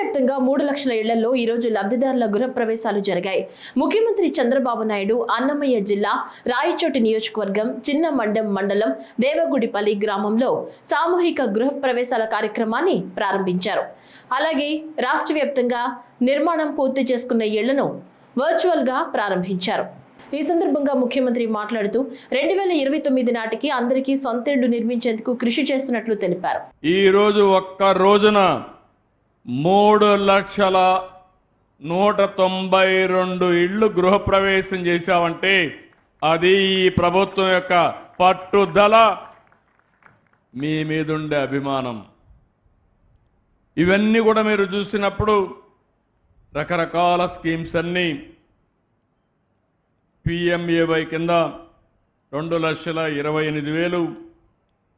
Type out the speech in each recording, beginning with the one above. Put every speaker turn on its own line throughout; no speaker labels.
వ్యాప్తంగా మూడు లక్షల ఇళ్ళలో ఈ రోజు లబ్ధిదారుల గృహప్రవేశాలు జరిగాయి. ముఖ్యమంత్రి చంద్రబాబు నాయుడు అన్నమయ్య జిల్లా రాయచోటి నియోజకవర్గం చిన్న మండం మండలం దేవగుడిపల్లి గ్రామంలో సామూహిక గృహ ప్రవేశాల కార్యక్రమాన్ని ప్రారంభించారు. అలాగే రాష్ట్ర వ్యాప్తంగా నిర్మాణం పూర్తి చేసుకున్న ఇళ్ళను వర్చువల్గా ప్రారంభించారు. ఈ సందర్భంగా ముఖ్యమంత్రి మాట్లాడుతూ రెండు వేల ఇరవై తొమ్మిది నాటికి అందరికీ సొంత ఇళ్ళు నిర్మించేందుకు కృషి చేస్తున్నట్లు తెలిపారు.
ఈ రోజు ఒక్క రోజున మూడు లక్షల నూట తొంభై రెండు ఇళ్ళు గృహప్రవేశం చేశామంటే అది ఈ ప్రభుత్వం యొక్క పట్టుదల. మీ మీదుండే అభిమానం. ఇవన్నీ కూడా మీరు చూసినప్పుడు రకరకాల స్కీమ్స్ అన్నీ పిఎంఏవై కింద రెండు లక్షల ఇరవై ఎనిమిది వేలు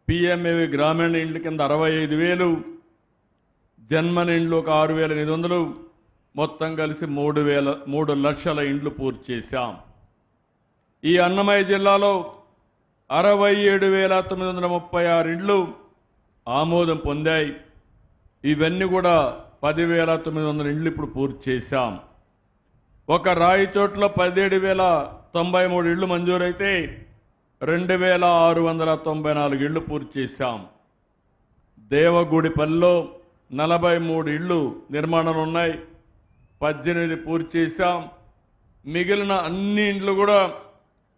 పిఎంఏవి గ్రామీణ ఇండ్ల కింద అరవై ఐదు వేలు జన్మన ఇండ్లు ఒక ఆరు వేల ఎనిమిది వందలు. మొత్తం కలిసి మూడు వేల మూడు లక్షల ఇండ్లు పూర్తి చేశాం. ఈ అన్నమయ్య జిల్లాలో అరవై ఏడు వేల తొమ్మిది వందల ముప్పై ఆరు ఇండ్లు ఆమోదం పొందాయి. ఇవన్నీ కూడా పదివేల తొమ్మిది వందల ఇండ్లు ఇప్పుడు పూర్తి చేశాం. ఒక రాయి చోట్ల పదిహేడు వేల తొంభై మూడు ఇళ్ళు మంజూరైతే రెండు వేల ఆరు వందల తొంభై నాలుగు ఇళ్ళు పూర్తి చేశాం. దేవగుడిపల్లిలో నలభై మూడు ఇళ్ళు నిర్మాణాలు ఉన్నాయి పద్దెనిమిది పూర్తి చేశాం. మిగిలిన అన్ని ఇండ్లు కూడా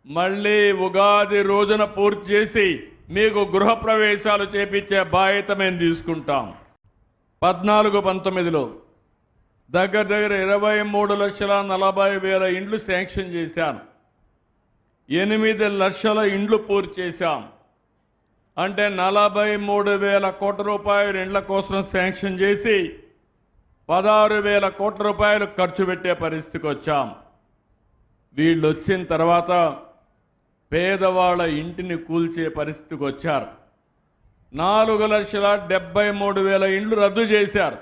మళ్ళీ ఉగాది రోజున పూర్తి చేసి మీకు గృహప్రవేశాలు చేపించే బాధ్యత మేము తీసుకుంటాం. పద్నాలుగు పంతొమ్మిదిలో దగ్గర దగ్గర ఇరవై మూడు లక్షల నలభై వేల ఇండ్లు శాంక్షన్ చేశాను. ఎనిమిది లక్షల ఇండ్లు పూర్తి చేశాం. అంటే నలభై మూడు వేల కోట్ల రూపాయలు ఇండ్ల కోసం శాంక్షన్ చేసి పదహారు వేల కోట్ల రూపాయలు ఖర్చు పెట్టే పరిస్థితికి వచ్చాం. వీళ్ళు వచ్చిన తర్వాత పేదవాళ్ళ ఇంటిని కూల్చే పరిస్థితికి వచ్చారు. నాలుగు లక్షల డెబ్బై మూడు వేల ఇండ్లు రద్దు చేశారు.